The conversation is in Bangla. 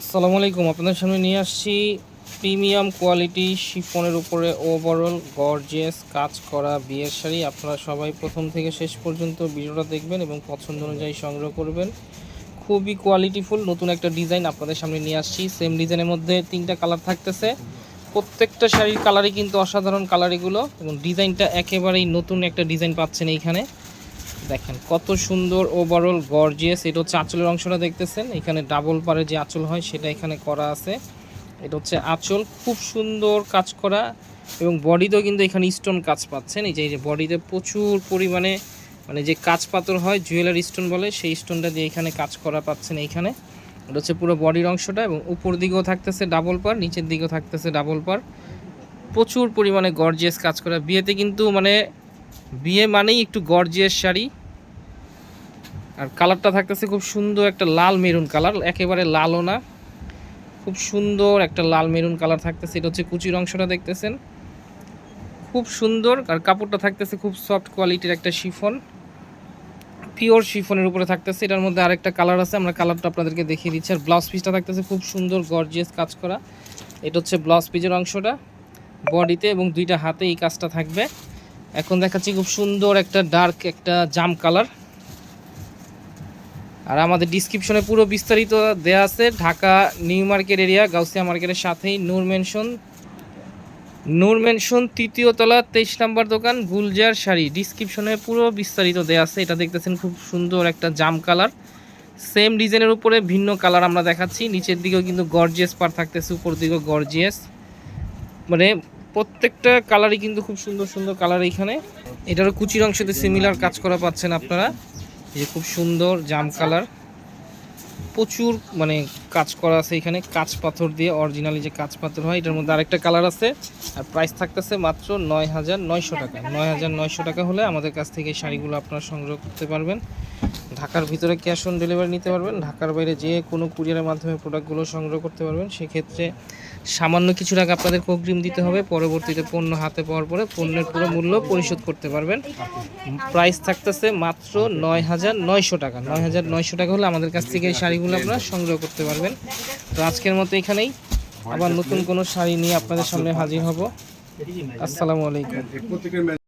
আসসালামু আলাইকুম, আপনাদের সামনে নিয়ে আসছি প্রিমিয়াম কোয়ালিটি শিফনের উপরে ওভারঅল গর্জিয়াস কাজ করা বিয়ের শাড়ি। আপনারা সবাই প্রথম থেকে শেষ পর্যন্ত ভিডিওটা দেখবেন এবং পছন্দ অনুযায়ী সংগ্রহ করবেন। খুবই কোয়ালিটিফুল নতুন একটা ডিজাইন আপনাদের সামনে নিয়ে আসছি। সেম ডিজাইনের মধ্যে তিনটা কালার থাকতেছে। প্রত্যেকটা শাড়ির কালারই কিন্তু অসাধারণ কালার এগুলো এবং ডিজাইনটা একেবারেই নতুন একটা ডিজাইন পাচ্ছেন এইখানে। দেখেন, কত সুন্দর ওভারঅল গর্জিয়াস এটা হচ্ছে আঁচলের অংশটা দেখতেছেন, এখানে ডাবল পারে যে আঁচল হয় সেটা এখানে করা আছে। এটা হচ্ছে আঁচল, খুব সুন্দর কাজ করা এবং বডিতেও কিন্তু এখানে স্টোন কাজ পাচ্ছেন। এই যে বডিতে প্রচুর পরিমাণে মানে যে কাজ পাথর হয় জুয়েলারি স্টোন বলে, সেই স্টোনটা দিয়ে এখানে কাজ করা পাচ্ছেন এইখানে। এটা হচ্ছে পুরো বডির অংশটা এবং উপর দিকেও থাকতেছে ডাবল পার নিচের দিকেও থাকতেছে ডাবল পার প্রচুর পরিমাণে গর্জিয়াস কাজ করা। বিয়েতে কিন্তু মানে বিয়ে মানেই একটু গর্জিয়াস শাড়ি। আর কালারটা থাকতেছে খুব সুন্দর একটা লাল মেরুন কালার, একেবারে লালও না। খুব সুন্দর একটা লাল মেরুন কালার থাকতেছে, এটা হচ্ছে কুচির অংশটা দেখতেছেন। খুব সুন্দর, আর কাপড়টা থাকতেছে খুব সফট কোয়ালিটির একটা শিফন। পিওর শিফনের উপরে থাকতেছে, এটার মধ্যে আরেকটা কালার আছে, আমরা কালারটা আপনাদেরকে দেখিয়ে দিচ্ছি। আর ব্লাউজ পিসটা থাকতেছে খুব সুন্দর গর্জিয়াস কাজ করা। এটা হচ্ছে ব্লাউজ পিসের অংশটা বডিতে এবং দুইটা হাতে এই কাজটা থাকবে। এখন দেখাচ্ছি খুব সুন্দর একটা ডার্ক একটা জাম কালার। আর আমাদের ডিসক্রিপশনে পুরো বিস্তারিত দেয়া আছে, Dhaka, new market area, Gausia মার্কেটের সাথেই নূর মেনশন নূর মেনশন তৃতীয় তলা, তেইশ নাম্বার দোকান, গুলজার শাড়ি। ডিসক্রিপশনে পুরো বিস্তারিত দেয়া আছে, এটা দেখতেছেন খুব সুন্দর একটা জাম কালার। সেম ডিজাইনের উপরে ভিন্ন কালার আমরা দেখাচ্ছি, নিচের দিকেও কিন্তু গর্জিয়াস পার থাকতেছে, উপর দিকেও গর্জিয়াস মানে প্রত্যেকটা কালারই কিন্তু খুব সুন্দর সুন্দর কালার এখানে এটারও কুচির অংশতে সিমিলার কাজ করা পাচ্ছেন আপনারা। যে খুব সুন্দর জাম কালার। প্রচুর মানে কাজ করা আছে এখানে। কাঁচ পাথর দিয়ে অরিজিনালি যে কাঁচ পাথর হয়, এটার মধ্যে আরেকটা কালার আছে। আর প্রাইস থাকতেছে মাত্র নয় হাজার নয়শো টাকা। নয় হাজার নয়শো টাকা হলে আমাদের কাছ থেকে শাড়িগুলো আপনারা সংগ্রহ করতে পারবেন। ঢাকার ভিতরে ক্যাশ অন ডেলিভারি নিতে পারবেন। ঢাকার বাইরে যে কোনো কুরিয়ারের মাধ্যমে প্রোডাক্টগুলো সংগ্রহ করতে পারবেন। সেক্ষেত্রে সামান্য কিছু টাকা আপনাদের অগ্রিম দিতে হবে, পরবর্তীতে পণ্য হাতে পাওয়ার পরে পণ্যের পুরো মূল্য পরিশোধ করতে পারবেন। প্রাইস থাকতেছে মাত্র নয় হাজার নয়শো টাকা। নয় হাজার নয়শো টাকা হলে আমাদের কাছ থেকে এই শাড়িগুলো আপনারা সংগ্রহ করতে পারবেন। তো আজকের মতো এখানেই। আবার নতুন কোনো শাড়ি নিয়ে আপনাদের সামনে হাজির হব। আসসালামু আলাইকুম।